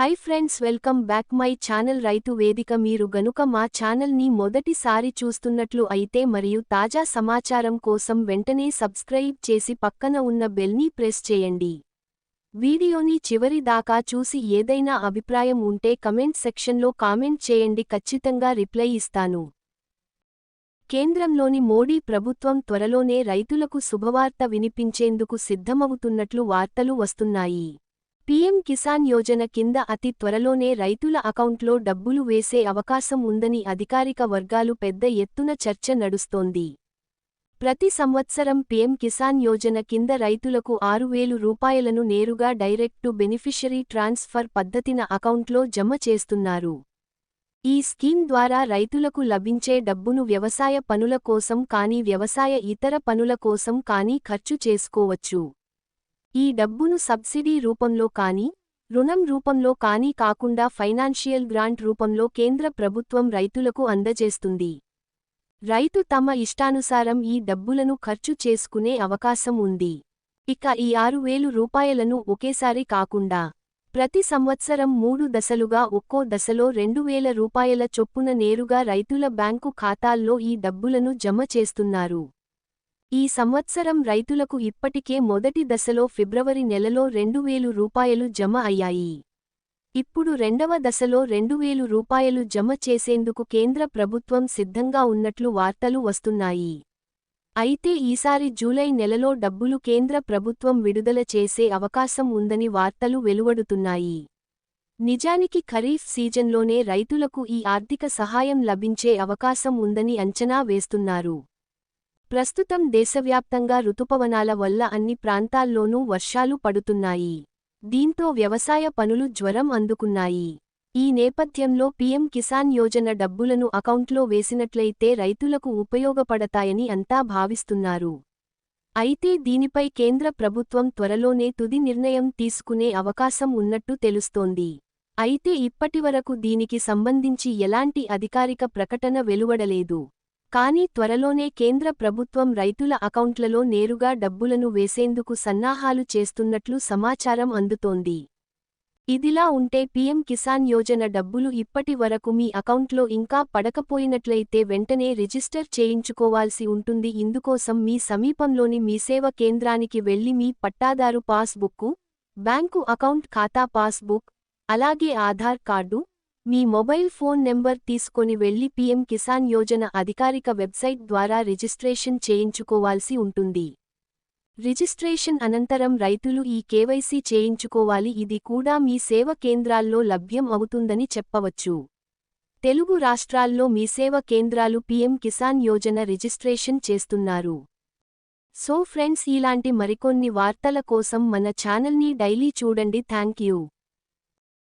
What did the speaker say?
Hi friends welcome back my channel Raithu Vedika మీరు గనుక మా ఛానల్ని మొదటిసారి చూస్తున్నట్లు అయితే మరియు తాజా సమాచారం కోసం వెంటనే సబ్స్క్రైబ్ చేసి పక్కన ఉన్న బెల్ని ప్రెస్ చేయండి. వీడియోని చివరి దాకా చూసి ఏదైనా అభిప్రాయం ఉంటే కమెంట్ సెక్షన్లో కామెంట్ చేయండి. ఖచ్చితంగా రిప్లై ఇస్తాను. కేంద్రంలోని మోడీ ప్రభుత్వం త్వరలోనే రైతులకు శుభవార్త వినిపించేందుకు సిద్ధమవుతున్నట్లు వార్తలు వస్తున్నాయి. పీఎం కిసాన్ యోజన కింద అతి త్వరలోనే రైతుల అకౌంట్లో డబ్బులు వేసే అవకాశం ఉందని అధికారిక వర్గాలు పెద్ద ఎత్తున చర్చ నడుస్తోంది. ప్రతి సంవత్సరం పీఎం కిసాన్ యోజన కింద రైతులకు ఆరు వేలు రూపాయలను నేరుగా డైరెక్ట్ టు బెనిఫిషరీ ట్రాన్స్ఫర్ పద్ధతిన అకౌంట్లో జమ చేస్తున్నారు. ఈ స్కీమ్ ద్వారా రైతులకు లభించే డబ్బును వ్యవసాయ పనుల కోసం కానీ వ్యవసాయ ఇతర పనుల కోసం కానీ ఖర్చు చేసుకోవచ్చు. ఈ డబ్బును సబ్సిడీ రూపంలో కానీ రుణం రూపంలో కానీ కాకుండా ఫైనాన్షియల్ గ్రాంట్ రూపంలో కేంద్ర ప్రభుత్వం రైతులకు అందజేస్తుంది. రైతు తమ ఇష్టానుసారం ఈ డబ్బులను ఖర్చు చేసుకునే అవకాశం ఉంది. ఇక ఈ ఆరు వేలు రూపాయలను ఒకేసారి కాకుండా ప్రతి సంవత్సరం మూడు దశలుగా ఒక్కో దశలో రెండు వేల రూపాయల చొప్పున నేరుగా రైతుల బ్యాంకు ఖాతాల్లో ఈ డబ్బులను జమ చేస్తున్నారు. ఈ సంవత్సరం రైతులకు ఇప్పటికే మొదటి దశలో ఫిబ్రవరి నెలలో రెండు వేలు రూపాయలు జమ అయ్యాయి. ఇప్పుడు రెండవ దశలో రెండు వేలు రూపాయలు జమ చేసేందుకు కేంద్ర ప్రభుత్వం సిద్ధంగా ఉన్నట్లు వార్తలు వస్తున్నాయి. అయితే ఈసారి జూలై నెలలో డబ్బులు కేంద్ర ప్రభుత్వం విడుదల చేసే అవకాశం ఉందని వార్తలు వెలువడుతున్నాయి. నిజానికి ఖరీఫ్ సీజన్లోనే రైతులకు ఈ ఆర్థిక సహాయం లభించే అవకాశం ఉందని అంచనా వేస్తున్నారు. ప్రస్తుతం దేశవ్యాప్తంగా రుతుపవనాల వల్ల అన్ని ప్రాంతాల్లోనూ వర్షాలు పడుతున్నాయి. దీంతో వ్యవసాయ పనులు జ్వరం అందుకున్నాయి. ఈ నేపథ్యంలో పీఎం కిసాన్ యోజన డబ్బులను అకౌంట్లో వేసినట్లయితే రైతులకు ఉపయోగపడతాయని అంతా భావిస్తున్నారు. అయితే దీనిపై కేంద్ర ప్రభుత్వం త్వరలోనే తుది నిర్ణయం తీసుకునే అవకాశం ఉన్నట్టు తెలుస్తోంది. అయితే ఇప్పటివరకు దీనికి సంబంధించి ఎలాంటి అధికారిక ప్రకటన వెలువడలేదు. కానీ త్వరలోనే కేంద్ర ప్రభుత్వం రైతుల అకౌంట్లలో నేరుగా డబ్బులను వేసేందుకు సన్నాహాలు చేస్తున్నట్లు సమాచారం అందుతోంది. ఇదిలా ఉంటే పీఎం కిసాన్ యోజన డబ్బులు ఇప్పటి వరకు మీ అకౌంట్లో ఇంకా పడకపోయినట్లయితే వెంటనే రిజిస్టర్ చేయించుకోవాల్సి ఉంటుంది. ఇందుకోసం మీ సమీపంలోని మీసేవ కేంద్రానికి వెళ్ళి మీ పట్టాదారు పాస్బుక్కు బ్యాంకు అకౌంట్ ఖాతా పాస్బుక్ అలాగే ఆధార్ కార్డు మీ మొబైల్ ఫోన్ నెంబర్ తీసుకొని వెళ్ళి పీఎం కిసాన్ యోజన అధికారిక వెబ్సైట్ ద్వారా రిజిస్ట్రేషన్ చేయించుకోవాల్సి ఉంటుంది. రిజిస్ట్రేషన్ అనంతరం రైతులు ఈ కేవైసీ చేయించుకోవాలి. ఇది కూడా మీ సేవ కేంద్రాల్లో లభ్యం అవుతుందని చెప్పవచ్చు. తెలుగు రాష్ట్రాల్లో మీ సేవ కేంద్రాలు పీఎం కిసాన్ యోజన రిజిస్ట్రేషన్ చేస్తున్నారు. సో ఫ్రెండ్స్ ఇలాంటి మరికొన్ని వార్తల కోసం మన ఛానల్ని డైలీ చూడండి. Thank you